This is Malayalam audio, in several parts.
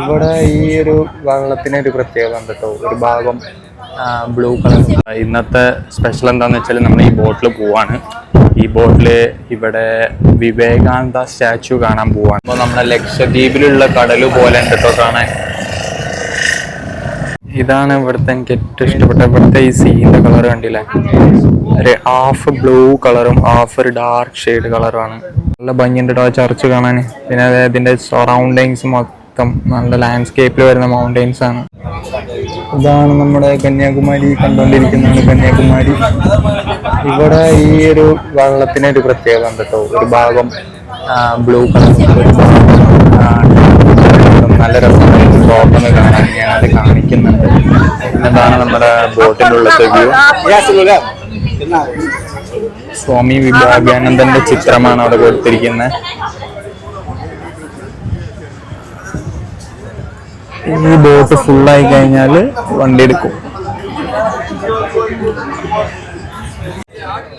ഇവിടെ ഈ ഒരു വെള്ളത്തിന് ഒരു പ്രത്യേകത ഉണ്ട് കേട്ടോ ഒരു ഭാഗം ബ്ലൂ കളർ. ഇന്നത്തെ സ്പെഷ്യൽ എന്താന്ന് വെച്ചാൽ നമ്മൾ ഈ ബോട്ടിൽ പോവാണ്. ഈ ബോട്ടിൽ ഇവിടെ വിവേകാനന്ദ സ്റ്റാച്ചു കാണാൻ പോവാണ്. അപ്പോൾ നമ്മുടെ ലക്ഷദ്വീപിലുള്ള കടൽ പോലെ ഉണ്ട് കേട്ടോ കാണാൻ. ഇതാണ് ഇവിടുത്തെ എനിക്ക് ഏറ്റവും ഇഷ്ടപ്പെട്ട ഇവിടുത്തെ ഈ സീന്റെ കളർ കണ്ടില്ലേ? ഒരു ഹാഫ് ബ്ലൂ കളറും ഹാഫ് ഒരു ഡാർക്ക് ഷെയ്ഡ് കളറുമാണ്. നല്ല ഭംഗിയുണ്ട് ചർച്ച് കാണാൻ പിന്നെ അത് ഇതിന്റെ സറൗണ്ടിങ്സ് മൊത്തം നല്ല ലാൻഡ്സ്കേപ്പിൽ വരുന്ന മൗണ്ടെയിൻസ് ആണ്. ഇതാണ് നമ്മുടെ കന്യാകുമാരി കണ്ടുകൊണ്ടിരിക്കുന്നതാണ് കന്യാകുമാരി. ഇവിടെ ഈ ഒരു വെള്ളത്തിന് ഒരു പ്രത്യേകത ഉണ്ട് കേട്ടോ. ഒരു ഭാഗം ബ്ലൂ കളർ നല്ല രസമായിട്ട് തോട്ടം കാണാൻ ഞാനത് കാണിക്കുന്നുണ്ട്. എന്താണ് നമ്മുടെ ബോട്ടിന്റെ ഉള്ളത്തെ വ്യൂ സ്വാമി വിവേകാനന്ദന്റെ ചിത്രമാണ് അവിടെ കൊടുത്തിരിക്കുന്നത്. ഈ ബോട്ട് ഫുള്ളായി കഴിഞ്ഞാൽ വണ്ടി എടുക്കും.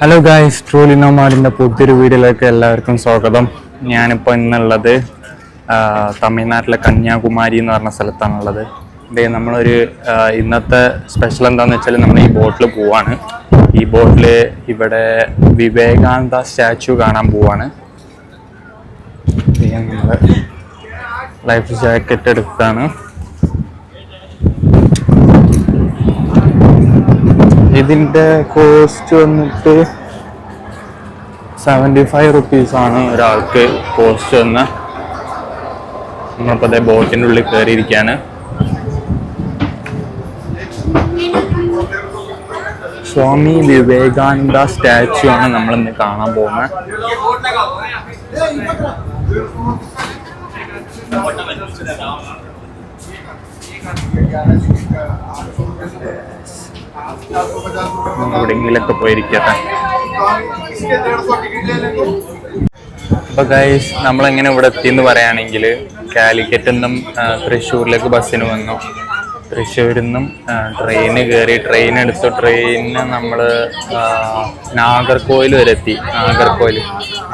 ഹലോ ഗായ്സ് ട്രൂലി നോമാഡിന്റെ പുതിയൊരു വീഡിയോയിലേക്ക് എല്ലാവർക്കും സ്വാഗതം. ഞാനിപ്പോൾ ഇന്നുള്ളത് തമിഴ്നാട്ടിലെ കന്യാകുമാരി എന്ന് പറഞ്ഞ സ്ഥലത്താണുള്ളത്. ഇതേ നമ്മളൊരു ഇന്നത്തെ സ്പെഷ്യൽ എന്താണെന്ന് വെച്ചാൽ നമ്മൾ ഈ ബോട്ടിൽ പോവാണ്. ഈ ബോട്ടിൽ ഇവിടെ വിവേകാനന്ദ സ്റ്റാച്ചു കാണാൻ പോവാണ്. നമ്മൾ ലൈഫ് ജാക്കറ്റ് എടുത്താണ്. ഇതിന്റെ കോസ്റ്റ് വന്നിട്ട് സെവന്റി ഫൈവ് റുപ്പീസാണ് ഒരാൾക്ക് കോസ്റ്റ് വന്ന് നമ്മളിപ്പോൾ അതേ ബോട്ടിന്റെ ഉള്ളിൽ കയറിയിരിക്കുകയാണ് സ്വാമി വിവേകാനന്ദ സ്റ്റാച്ചു ആണ് നമ്മളിന്ന് കാണാൻ പോകുന്നത്. എവിടെയെങ്കിലൊക്കെ പോയിരിക്കട്ടെ. അപ്പൊ ഗൈസ് നമ്മളെങ്ങനെ ഇവിടെ എത്തിയെന്ന് പറയുകയാണെങ്കിൽ കാലിക്കറ്റിൽ നിന്നും തൃശ്ശൂരിലേക്ക് ബസ്സിന് വന്നു. തൃശ്ശൂരിൽ നിന്നും ട്രെയിന് കയറി ട്രെയിൻ എടുത്തു ട്രെയിനിന് നമ്മൾ നാഗർകോയിൽ വരെ എത്തി. നാഗർകോയിൽ.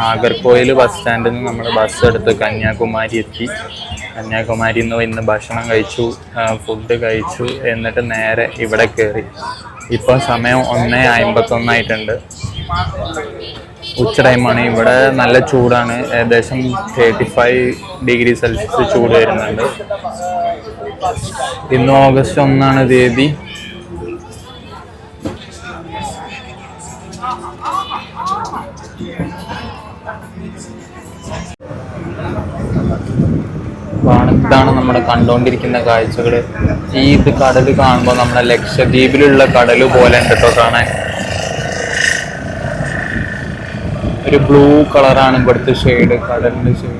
നാഗർകോയിൽ ബസ് സ്റ്റാൻഡിൽ നിന്ന് നമ്മൾ ബസ് എടുത്ത് കന്യാകുമാരി എത്തി. കന്യാകുമാരിയിൽ നിന്ന് ഇന്ന് ഭക്ഷണം കഴിച്ചു ഫുഡ് കഴിച്ചു എന്നിട്ട് നേരെ ഇവിടെ കയറി ഇപ്പോൾ സമയം ഒന്ന് അമ്പത്തൊന്നായിട്ടുണ്ട് ഉച്ച ടൈമാണ് ഇവിടെ നല്ല ചൂടാണ്. ഏകദേശം തേർട്ടി ഫൈവ് ഡിഗ്രി സെൽഷ്യസ് ചൂട് വരുന്നുണ്ട്. ഇന്ന് ഓഗസ്റ്റ് ഒന്നാണ് തീയതി. ാണ് നമ്മുടെ കണ്ടുകൊണ്ടിരിക്കുന്ന കാഴ്ചകൾ ഈ ഇത് കടൽ കാണുമ്പോൾ നമ്മുടെ ലക്ഷദ്വീപിലുള്ള കടൽ പോലെ ഉണ്ട് കേട്ടോ കാണാൻ. ഒരു ബ്ലൂ കളറാണ് ഇവിടുത്തെ ഷെയ്ഡ് കടലിന്റെ ഷെയ്ഡ്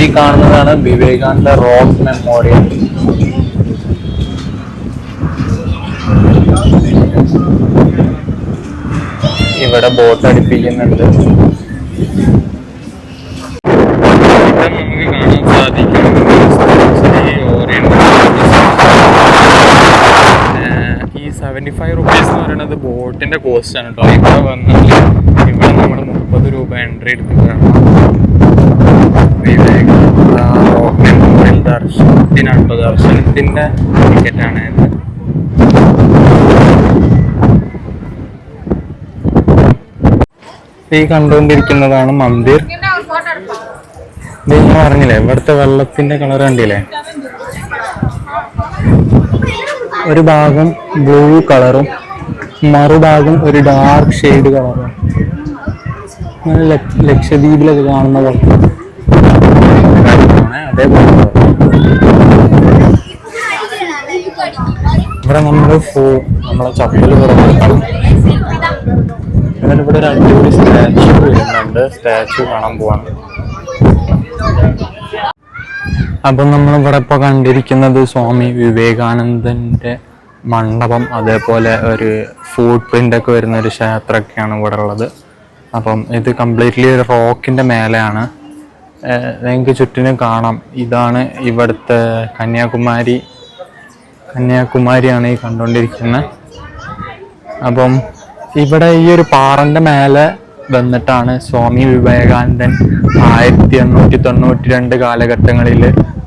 ഈ കാണുന്നതാണ് വിവേകാനന്ദ റോക്ക് മെമ്മോറിയൽ. ഇവിടെ ബോട്ട് അടുപ്പിക്കുന്നുണ്ട്. നമുക്ക് കാണാൻ ഈ എന്ന് പറയുന്നത് ബോട്ടിന്റെ കോസ്റ്റ് ആണ് കേട്ടോ ഇവിടെ വന്നാൽ ഇവിടെ നമ്മൾ മുപ്പത് രൂപ എൻട്രി എടുത്തിട്ടാണ്. വിവേകാനന്ദ റോക്ക് മെമ്മോറിയൽ ദർശനത്തിന്റെ ടിക്കറ്റാണ് ഇത്. ഈ കണ്ടുകൊണ്ടിരിക്കുന്നതാണ് മന്ദിർ. നിങ്ങൾ പറഞ്ഞില്ലേ ഇവിടുത്തെ വെള്ളത്തിന്റെ കളർ കണ്ടില്ലേ? ഒരു ഭാഗം ബ്ലൂ കളറും മറുഭാഗം ഒരു ഡാർക്ക് ഷെയ്ഡ് കളറും ലക്ഷദ്വീപിലൊക്കെ കാണുന്ന പോലെ. ഇവിടെ നമ്മളെ ചപ്പൽ പുറത്തെടുക്കണം എന്നിട്ട് ഇവിടെ ഒരു അടിപൊളി സ്റ്റാച്ചു വരുന്നുണ്ട് സ്റ്റാച്ചു കാണാൻ പോവാണ് അപ്പൊ നമ്മൾ ഇപ്പോൾ ഇപ്പൊ കണ്ടിരിക്കുന്നത് സ്വാമി വിവേകാനന്ദന്റെ മണ്ഡപം അതേപോലെ ഒരു ഫുഡ് പ്രിന്റ് ഒക്കെ വരുന്ന ഒരു ക്ഷേത്രമൊക്കെയാണ് ഇവിടെ ഉള്ളത്. അപ്പം ഇത് കംപ്ലീറ്റ്ലി ഒരു റോക്കിന്റെ മേലെയാണ്. നിങ്ങൾക്ക് ചുറ്റിനും കാണാം. ഇതാണ് ഇവിടുത്തെ കന്യാകുമാരി. കന്യാകുമാരിയാണ് ഈ കണ്ടുകൊണ്ടിരിക്കുന്നത്. അപ്പം ഇവിടെ ഈ ഒരു പാറന്റെ മേലെ വന്നിട്ടാണ് സ്വാമി വിവേകാനന്ദൻ ആയിരത്തി എണ്ണൂറ്റി തൊണ്ണൂറ്റി രണ്ട് കാലഘട്ടങ്ങളിൽ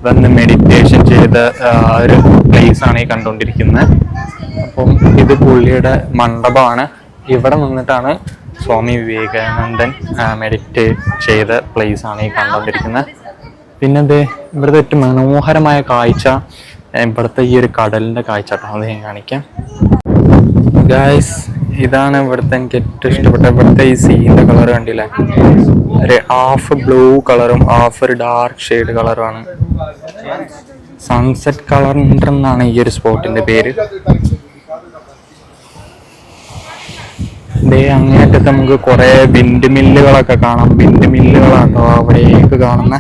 വന്ന് മെഡിറ്റേഷൻ ചെയ്ത ഒരു പ്ലേസ് ആണ് ഈ കണ്ടുകൊണ്ടിരിക്കുന്നത്. അപ്പം ഇത് പുള്ളിയുടെ മണ്ഡപമാണ്. ഇവിടെ നിന്നിട്ടാണ് സ്വാമി വിവേകാനന്ദൻ മെഡിറ്റ് ചെയ്ത പ്ലേസ് ആണ് ഈ കണ്ടുകൊണ്ടിരിക്കുന്നത്. പിന്നെ അതെ ഇവിടുത്തെ ഏറ്റവും മനോഹരമായ കാഴ്ച ഇവിടുത്തെ ഈ ഒരു കടലിന്റെ കാഴ്ച കേട്ടോ. അത് ഞാൻ കാണിക്കാം. ഗായ്സ് ഇതാണ് ഇവിടുത്തെ എനിക്ക് ഏറ്റവും ഇഷ്ടപ്പെട്ട ഇവിടുത്തെ ഈ സീന്റെ കളർ കണ്ടില്ലേ? ഒരു ഹാഫ് ബ്ലൂ കളറും ഹാഫ് ഒരു ഡാർക്ക് ഷെയ്ഡ് കളറുമാണ് സൺസെറ്റ് കളർ എന്നാണ് ഈ ഒരു സ്പോട്ടിന്റെ പേര്. ദേ അങ്ങേറ്റത്ത് നമുക്ക് കുറെ വിൻഡ് മില്ലുകളൊക്കെ കാണാം. വിൻഡ് മില്ലുകളാട്ടോ അവിടേക്ക് കാണുന്ന.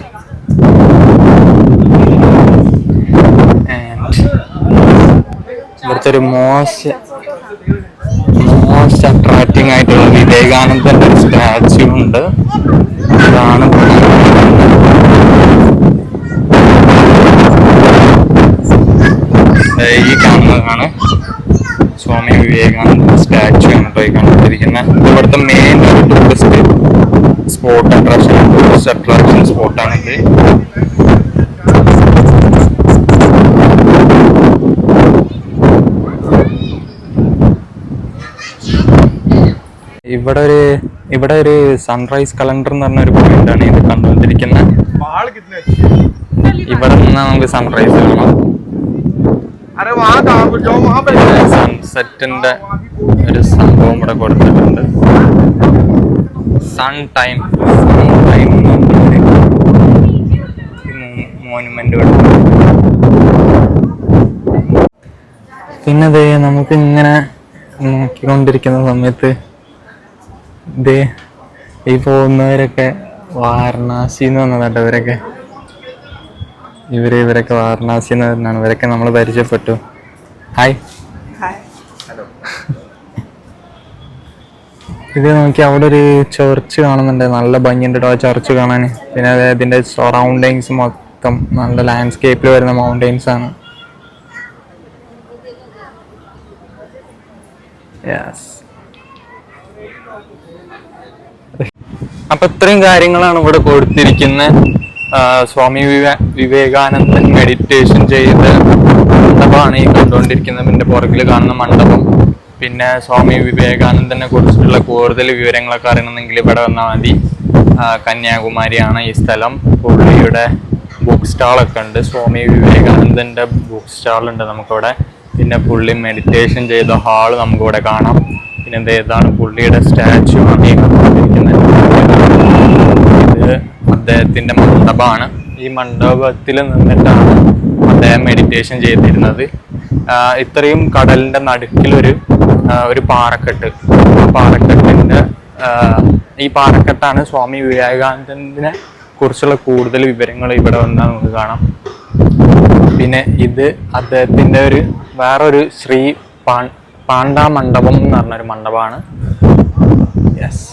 ഇവിടുത്തെ ഒരു മോശ മോസ്റ്റ് അട്രാക്റ്റിംഗ് ആയിട്ടുള്ള വിവേകാനന്ദന്റെ ഒരു സ്റ്റാച്യു ഉണ്ട്. അതാണ് ഈ കാണുന്നതാണ്. സ്വാമി വിവേകാനന്ദ സ്റ്റാച്ചു എന്നിട്ടോ ഈ കണ്ടിരിക്കുന്ന ഇവിടുത്തെ main tourist spot attraction tourist attraction സ്പോട്ടാണ് ഇത്. ഇവിടെ ഒരു ഇവിടെ ഒരു സൺറൈസ് കലണ്ടർ എന്ന് പറഞ്ഞ ഒരു പോയിന്റ് ആണ് ഇത് കണ്ടുകൊണ്ടിരിക്കുന്നത് ഇവിടെ നിന്നാ നമുക്ക് സൺറൈസ് കാണാം. സൺ സെറ്റിന്റെ ഒരു സംഭവം ഇവിടെ കൊടുത്തിട്ടുണ്ട്. Sun time sun time monument പിന്നെ ദേ നമുക്ക് ഇങ്ങനെ നോക്കിക്കൊണ്ടിരിക്കുന്ന സമയത്ത് ദേ ഈ പോകുന്നവരൊക്കെ വാരണാസിന്ന് വന്നതാട്ടോ ഇവരൊക്കെ. ഇവർ ഇവരൊക്കെ വാരണാസിന്ന് പറഞ്ഞാണ്. ഇവരൊക്കെ നമ്മൾ പരിചയപ്പെട്ടു. ഹായ് ഇത് നോക്കി അവിടെ ഒരു ചർച്ച് കാണുന്നുണ്ട്. നല്ല ഭംഗിയുണ്ട് ആ ചർച്ച് കാണാൻ. പിന്നെ അതിന്റെ സറൗണ്ടിങ്സ് മൊത്തം നല്ല ലാൻഡ്സ്കേപ്പിൽ വരുന്ന മൗണ്ടെയിൻസ് ആണ്. അപ്പൊ ഇത്രയും കാര്യങ്ങളാണ് ഇവിടെ കൊടുത്തിരിക്കുന്ന. സ്വാമി വിവേ വിവേകാനന്ദൻ മെഡിറ്റേഷൻ ചെയ്ത മണ്ഡപമാണ് ഈ കണ്ടുകൊണ്ടിരിക്കുന്നത്. പിന്നെ പുറകിൽ കാണുന്ന മണ്ഡപം. പിന്നെ സ്വാമി വിവേകാനന്ദനെ കുറിച്ചിട്ടുള്ള കൂടുതൽ വിവരങ്ങളൊക്കെ അറിയണമെങ്കിൽ ഇവിടെ വന്നാൽ മതി. കന്യാകുമാരിയാണ് ഈ സ്ഥലം. പുള്ളിയുടെ ബുക്ക് സ്റ്റാളൊക്കെ ഉണ്ട്. സ്വാമി വിവേകാനന്ദന്റെ ബുക്ക് സ്റ്റാളുണ്ട് നമുക്കിവിടെ. പിന്നെ പുള്ളി മെഡിറ്റേഷൻ ചെയ്ത ഹാൾ നമുക്കിവിടെ കാണാം. പിന്നെ ഏതാണ് പുള്ളിയുടെ സ്റ്റാച്ചു ഈ ഇത് അദ്ദേഹത്തിന്റെ മണ്ഡപമാണ്. ഈ മണ്ഡപത്തിൽ നിന്നിട്ടാണ് അദ്ദേഹം മെഡിറ്റേഷൻ ചെയ്തിരുന്നത്. ഇത്രയും കടലിന്റെ നടുക്കിലൊരു ഒരു പാറക്കെട്ട്. പാറക്കെട്ടിന്റെ ഈ പാറക്കെട്ടാണ് സ്വാമി വിവേകാനന്ദനെ കുറിച്ചുള്ള കൂടുതൽ വിവരങ്ങൾ ഇവിടെ വന്നാൽ നമുക്ക് കാണാം. പിന്നെ ഇത് അദ്ദേഹത്തിന്റെ ഒരു വേറൊരു ശ്രീ പാ പാണ്ഡാ മണ്ഡപം എന്ന് പറഞ്ഞൊരു മണ്ഡപമാണ്. യെസ്